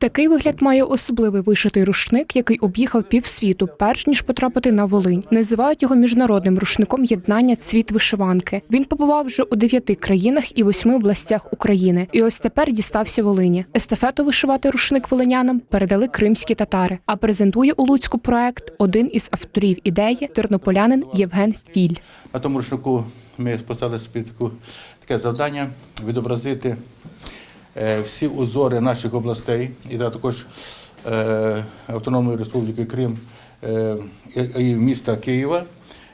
Такий вигляд має особливий вишитий рушник, який об'їхав півсвіту, перш ніж потрапити на Волинь. Називають його міжнародним рушником єднання цвіт вишиванки. Він побував вже у дев'яти країнах і восьми областях України. І ось тепер дістався Волині. Естафету вишивати рушник волинянам передали кримські татари. А презентує у Луцьку проект один із авторів ідеї тернополянин Євген Філь. На тому рушнику ми поставили собі таке завдання відобразити всі узори наших областей і також е, Автономної Республіки Крим е, і міста Києва,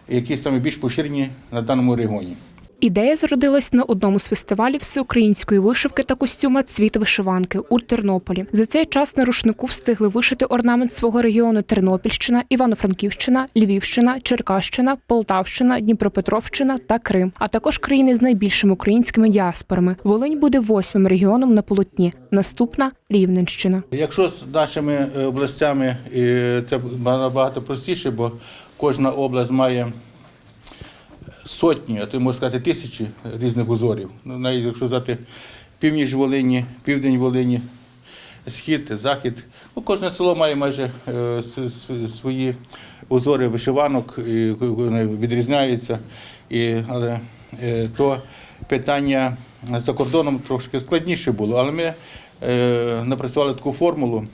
які саме більш поширені на даному регіоні. Ідея зародилась на одному з фестивалів всеукраїнської вишивки та костюма Цвіт вишиванки у Тернополі. За цей час на рушнику встигли вишити орнамент свого регіону Тернопільщина, Івано-Франківщина, Львівщина, Черкащина, Полтавщина, Дніпропетровщина та Крим, а також країни з найбільшими українськими діаспорами. Волинь буде восьмим регіоном на полотні. Наступна Рівненщина. Якщо з нашими е, областями це набагато простіше, бо кожна область має сотні, а то можна сказати тисячі різних узорів. Ну, навіть якщо взяти північ Волині, південь Волині, схід, захід. Ну, кожне село має майже е, свої узори вишиванок, і вони відрізняються. І, але е, то питання за кордоном трошки складніше було. Але ми е, напрацювали таку формулу,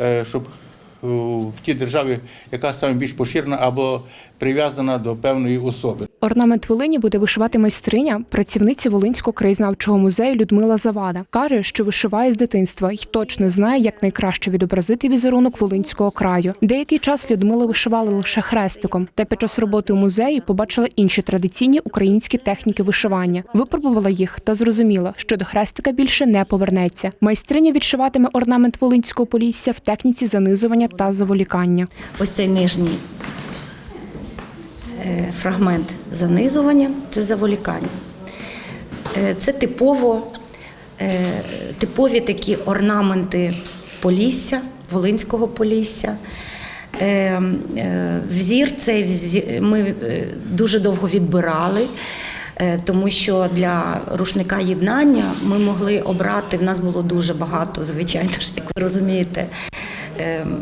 е, щоб е, в тій державі, яка саме більш поширена або прив'язана до певної особи. Орнамент Волині буде вишивати майстриня, працівниця Волинського краєзнавчого музею Людмила Завада. Каже, що вишиває з дитинства і точно знає, як найкраще відобразити візерунок Волинського краю. Деякий час Людмила вишивала лише хрестиком, та під час роботи у музеї побачила інші традиційні українські техніки вишивання. Випробувала їх та зрозуміла, що до хрестика більше не повернеться. Майстриня відшиватиме орнамент Волинського полісся в техніці занизування та заволікання. Ось цей нижній фрагмент занизування це заволікання. Е, Це типово, е, типові такі орнаменти Полісся, Волинського Полісся. Е, е, Взір цей ми е, дуже довго відбирали. е, Тому що для рушника єднання ми могли обрати, в нас було дуже багато, звичайно ж, як ви розумієте, ем,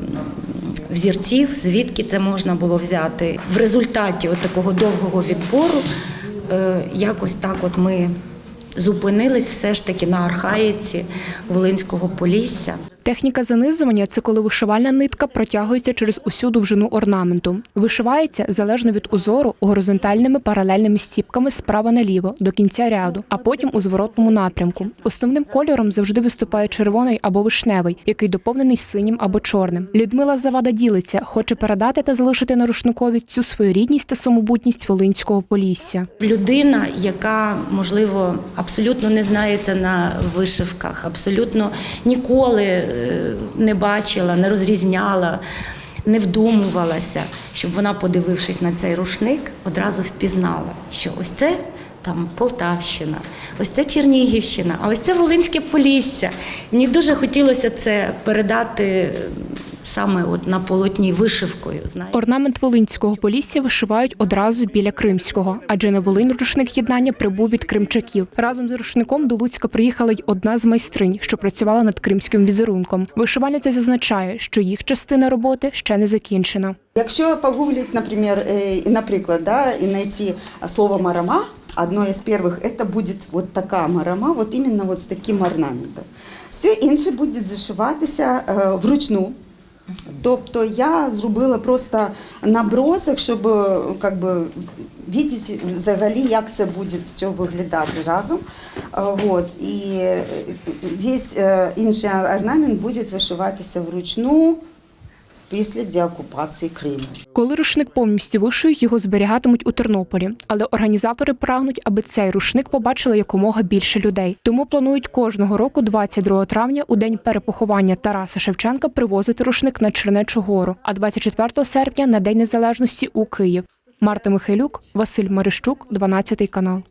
взірців, звідки це можна було взяти. В результаті от такого довгого відбору е, якось так от ми зупинились все ж таки на архаїці Волинського Полісся. Техніка занизування це коли вишивальна нитка протягується через усю довжину орнаменту. Вишивається залежно від узору горизонтальними паралельними стіпками справа наліво до кінця ряду, а потім у зворотному напрямку. Основним кольором завжди виступає червоний або вишневий, який доповнений синім або чорним. Людмила Завада ділиться, хоче передати та залишити на рушникові цю своєрідність та самобутність волинського полісся. Людина, яка можливо абсолютно не знається на вишивках, абсолютно ніколи не бачила, не розрізняла, не вдумувалася, щоб вона, подивившись на цей рушник, одразу впізнала, що ось це. Там Полтавщина, ось це Чернігівщина, а ось це Волинське Полісся. Мені дуже хотілося це передати саме от на полотні вишивкою. Знаєте. Орнамент Волинського полісся вишивають одразу біля Кримського, адже на Волинь рушник єднання прибув від кримчаків. Разом з рушником до Луцька приїхала й одна з майстринь, що працювала над кримським візерунком. Вишивальниця зазначає, що їх частина роботи ще не закінчена. Якщо погуглить, наприклад, е, і, наприклад, да, і знайти слово марама, одно із перших, це буде вот така марама, вот іменно вот з таким орнаментом. Все інше буде зашиватися е, вручну. Тобто я зробила просто набросок, щоб е, как би, бачити взагалі, як це буде все виглядати разом. Е, Вот. І е, весь інший орнамент буде вишиватися вручну після деокупації Криму. Коли рушник повністю вишиють, його зберігатимуть у Тернополі. Але організатори прагнуть, аби цей рушник побачили якомога більше людей. Тому планують кожного року, 22 травня, у день перепоховання Тараса Шевченка, привозити рушник на Чернечу гору, а 24 серпня на День Незалежності у Київ. Марта Михайлюк, Василь Марищук, 12 канал.